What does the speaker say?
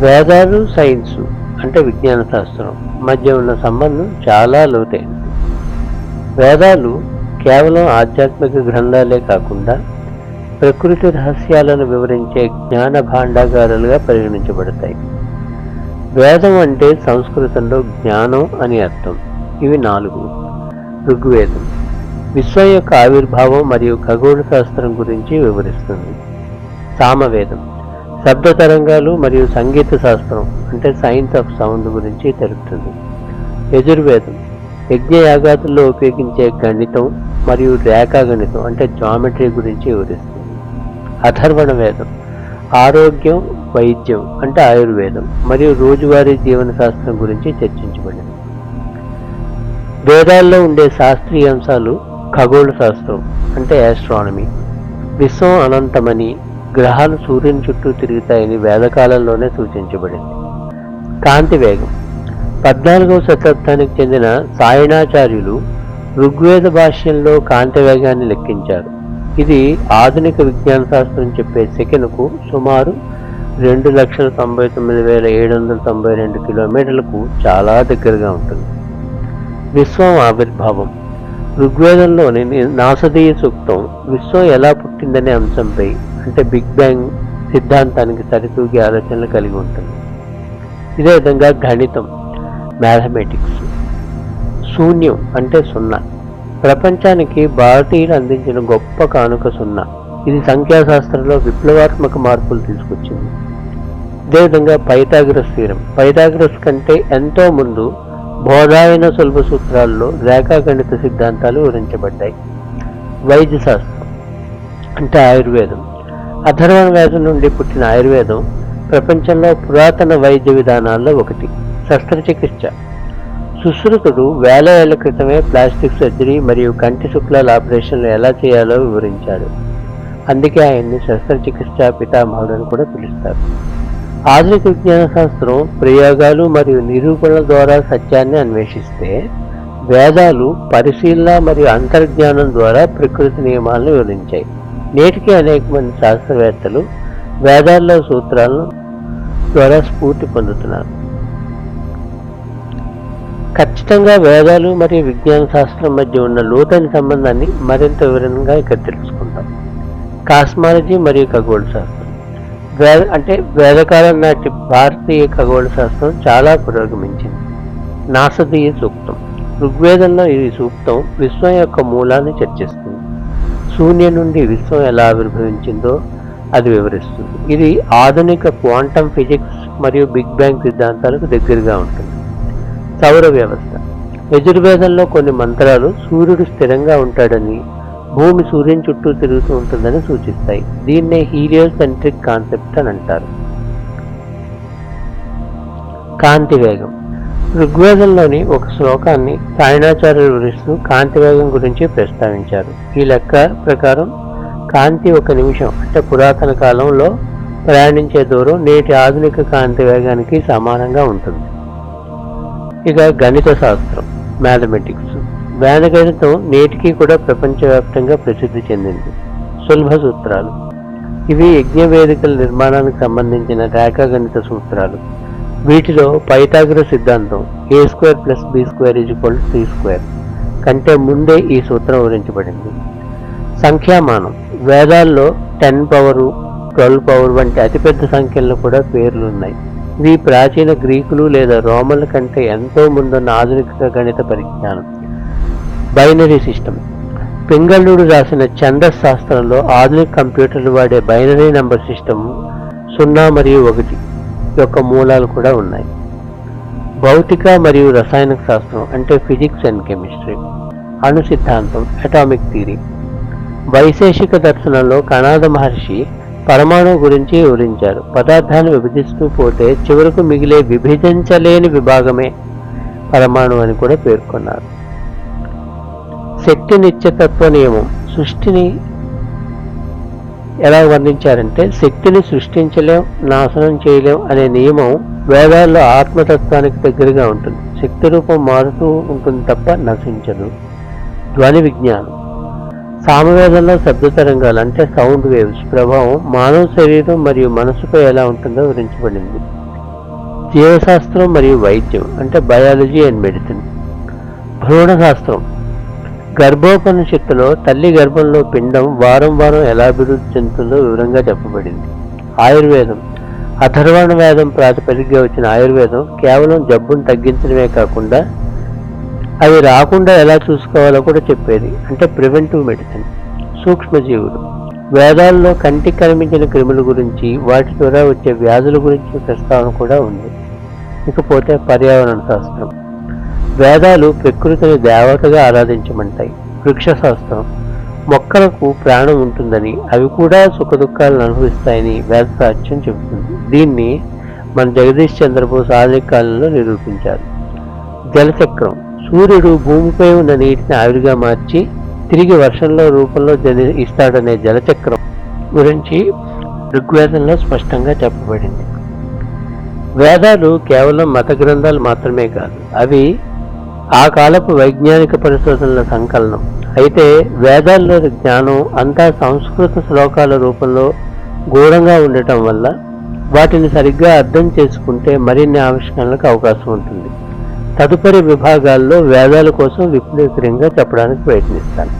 వేదాలు సైన్సు అంటే విజ్ఞాన శాస్త్రం మధ్య ఉన్న సంబంధం చాలా లోతైనది వేదాలు కేవలం ఆధ్యాత్మిక గ్రంథాలే కాకుండా ప్రకృతి రహస్యాలను వివరించే జ్ఞాన భాండాగారాలుగా పరిగణించబడతాయి. వేదం అంటే సంస్కృతంలో జ్ఞానం అని అర్థం. ఇవి నాలుగు. ఋగ్వేదం విశ్వం యొక్క ఆవిర్భావం మరియు ఖగోళ శాస్త్రం గురించి వివరిస్తుంది. సామవేదం శబ్ద తరంగాలు మరియు సంగీత శాస్త్రం అంటే సైన్స్ ఆఫ్ సౌండ్ గురించి తెలుపుతుంది. యజుర్వేదం యజ్ఞయాగాదుల్లో ఉపయోగించే గణితం మరియు రేఖా గణితం అంటే జామెట్రీ గురించి వివరిస్తుంది. అథర్వణ వేదం ఆరోగ్యం వైద్యం అంటే ఆయుర్వేదం మరియు రోజువారీ జీవన శాస్త్రం గురించి చర్చించబడింది. వేదాల్లో ఉండే శాస్త్రీయ అంశాలు ఖగోళ శాస్త్రం అంటే ఆస్ట్రానమీ విశ్వం అనంతమని గ్రహాలు సూర్యుని చుట్టూ తిరుగుతాయని వేదకాలంలోనే సూచించబడింది. కాంతి వేగం. పద్నాలుగవ శతాబ్దానికి చెందిన సాయణాచార్యులు ఋగ్వేద భాష్యంలో కాంతి వేగాన్ని లెక్కించారు. ఇది ఆధునిక విజ్ఞాన శాస్త్రం చెప్పే సెకనుకు సుమారు రెండు లక్షల తొంభై తొమ్మిది వేల ఏడు వందల తొంభై రెండు కిలోమీటర్లకు చాలా దగ్గరగా ఉంటుంది. విశ్వం ఆవిర్భావం. ఋగ్వేదంలోని నాసదీయ సూక్తం విశ్వం ఎలా పుట్టిందనే అంశంపై అంటే బిగ్ బ్యాంగ్ సిద్ధాంతానికి సరితూగే ఆలోచనలు కలిగి ఉంటుంది. ఇదే విధంగా గణితం మ్యాథమెటిక్స్ శూన్యం అంటే సున్నా. ప్రపంచానికి భారతీయులు అందించిన గొప్ప కానుక సున్నా. ఇది సంఖ్యాశాస్త్రంలో విప్లవాత్మక మార్పులు తీసుకొచ్చింది. అదేవిధంగా పైథాగరస్ తీరం పైథాగరస్ కంటే ఎంతో ముందు బోధాయన సులభ సూత్రాల్లో రేఖాగణిత సిద్ధాంతాలు వివరించబడ్డాయి. వైద్య శాస్త్రం అంటే ఆయుర్వేదం. అథర్వణ వ్యాధి నుండి పుట్టిన ఆయుర్వేదం ప్రపంచంలో పురాతన వైద్య విధానాల్లో ఒకటి శస్త్రచికిత్స. సుశ్రుతుడు వేల ఏళ్ళ క్రితమే ప్లాస్టిక్ సర్జరీ మరియు కంటి శుక్లాల ఆపరేషన్లు ఎలా చేయాలో వివరించాడు. అందుకే ఆయన్ని శస్త్రచికిత్స పితామహుడు అని కూడా పిలుస్తారు. ఆధునిక విజ్ఞాన శాస్త్రం ప్రయోగాలు మరియు నిరూపణల ద్వారా సత్యాన్ని అన్వేషిస్తే వేదాలు పరిశీలన మరియు అంతర్జ్ఞానం ద్వారా ప్రకృతి నియమాలను వివరించాయి. నేటికి అనేక మంది శాస్త్రవేత్తలు వేదాల్లో సూత్రాలను ద్వారా స్ఫూర్తి పొందుతున్నారు. ఖచ్చితంగా వేదాలు మరియు విజ్ఞాన శాస్త్రం మధ్య ఉన్న లోతైన సంబంధాన్ని మరింత వివరంగా ఇక్కడ తెలుసుకుందాం. కాస్మాలజీ మరియు ఖగోళ శాస్త్రం. వేద అంటే వేదకాలం నాటి భారతీయ ఖగోళ శాస్త్రం చాలా పురోగమించింది. నాసదీయ సూక్తం. ఋగ్వేదంలో ఈ సూక్తం విశ్వం యొక్క మూలాన్ని చర్చిస్తుంది. శూన్యం నుండి విశ్వం ఎలా ఆవిర్భవించిందో అది వివరిస్తుంది. ఇది ఆధునిక క్వాంటమ్ ఫిజిక్స్ మరియు బిగ్ బ్యాంగ్ సిద్ధాంతాలకు దగ్గరగా ఉంటుంది. సౌర వ్యవస్థ. యజుర్వేదంలో కొన్ని మంత్రాలు సూర్యుడు స్థిరంగా ఉంటాడని భూమి సూర్యుని చుట్టూ తిరుగుతూ ఉంటుందని సూచిస్తాయి. దీన్నే హీలియోసెంట్రిక్ కాన్సెప్ట్ అని అంటారు. కాంతి వేగం. ఋగ్వేదంలోని ఒక శ్లోకాన్ని సాయణాచార్యులు వివరిస్తూ కాంతి వేగం గురించి ప్రస్తావించారు. ఈ లెక్క ప్రకారం కాంతి ఒక నిమిషం అంటే పురాతన కాలంలో ప్రయాణించే దూరం నేటి ఆధునిక కాంతి వేగానికి సమానంగా ఉంటుంది. ఇక గణిత శాస్త్రం మ్యాథమెటిక్స్ వేద గణితం నేటికి కూడా ప్రపంచవ్యాప్తంగా ప్రసిద్ధి చెందింది. సులభ సూత్రాలు. ఇవి యజ్ఞ వేదికల నిర్మాణానికి సంబంధించిన రేఖాగణిత సూత్రాలు. వీటిలో పైతాగ్ర సిద్ధాంతం A square plus B square is equal C square కంటే ముందే ఈ సూత్రం వివరించబడింది. సంఖ్యామానం. వేదాల్లో టెన్ పవరు ట్వెల్వ్ పవర్ వంటి అతిపెద్ద సంఖ్యల్లో కూడా పేర్లు ఉన్నాయి. ఇవి ప్రాచీన గ్రీకులు లేదా రోమన్ల కంటే ఎంతో ముందున్న ఆధునిక గణిత పరిజ్ఞానం. Binary system. పింగళుడు రాసిన ఛందస్ శాస్త్రంలో ఆధునిక కంప్యూటర్లు వాడే బైనరీ నంబర్ సిస్టమ్ సున్నా మరియు ఒకటి. యొక్క మూలాలు కూడా ఉన్నాయి. భౌతిక మరియు రసాయన శాస్త్రం అంటే ఫిజిక్స్ అండ్ కెమిస్ట్రీ. అణు సిద్ధాంతం అటామిక్ థియరీ వైశేషిక దర్శనంలో కణాద మహర్షి పరమాణువు గురించి వివరించారు. పదార్థాన్ని విభజిస్తూ పోతే చివరకు మిగిలే విభజించలేని విభాగమే పరమాణు అని కూడా పేర్కొన్నారు. శక్తి నిత్యతత్వ నియమం సృష్టిని ఎలా వర్ణించారంటే శక్తిని సృష్టించలేం నాశనం చేయలేం అనే నియమం వేదాల్లో ఆత్మతత్వానికి దగ్గరగా ఉంటుంది. శక్తి రూపం మారుతూ ఉంటుంది తప్ప నశించదు. ధ్వని విజ్ఞానం. సామవేదంలో శబ్ద తరంగాలు అంటే సౌండ్ వేవ్స్ ప్రభావం మానవ శరీరం మరియు మనసుపై ఎలా ఉంటుందో వివరించబడింది. జీవశాస్త్రం మరియు వైద్యం అంటే బయాలజీ అండ్ మెడిసిన్ భ్రూణ శాస్త్రం గర్భోపనిషత్తులో తల్లి గర్భంలో పిండం వారం వారం ఎలా అభివృద్ధి చెందుతుందో వివరంగా చెప్పబడింది. ఆయుర్వేదం. అథర్వణ వేదం ప్రాతిపదికగా వచ్చిన ఆయుర్వేదం కేవలం జబ్బును తగ్గించడమే కాకుండా అవి రాకుండా ఎలా చూసుకోవాలో కూడా చెప్పేది. అంటే ప్రివెంటివ్ మెడిసిన్. సూక్ష్మజీవులు వేదాల్లో కంటికి కనిపించిన క్రిముల గురించి వాటి ద్వారా వచ్చే వ్యాధుల గురించి ప్రస్తావన కూడా ఉంది. ఇకపోతే పర్యావరణ శాస్త్రం. వేదాలు ప్రకృతిని దేవతగా ఆరాధించమంటాయి. వృక్షశాస్త్రం మొక్కలకు ప్రాణం ఉంటుందని అవి కూడా సుఖదుఖాలను అనుభవిస్తాయని వేద సాక్ష్యం చెబుతుంది. దీన్ని మన జగదీష్ చంద్రబోస్ ఆధునిక కాలంలో నిరూపించారు. జలచక్రం సూర్యుడు భూమిపై ఉన్న నీటిని ఆవిరిగా మార్చి తిరిగి వర్షంలో రూపంలో జని ఇస్తాడనే జలచక్రం గురించి ఋగ్వేదంలో స్పష్టంగా చెప్పబడింది. వేదాలు కేవలం మత గ్రంథాలు మాత్రమే కాదు అవి ఆ కాలపు వైజ్ఞానిక పరిశోధనల సంకలనం. అయితే వేదాల్లోని జ్ఞానం అంతా సంస్కృత శ్లోకాల రూపంలో ఘోరంగా ఉండటం వల్ల వాటిని సరిగ్గా అర్థం చేసుకుంటే మరిన్ని ఆవిష్కరణలకు అవకాశం ఉంటుంది. తదుపరి విభాగాల్లో వేదాల కోసం విపులీకరంగా చెప్పడానికి ప్రయత్నిస్తాను.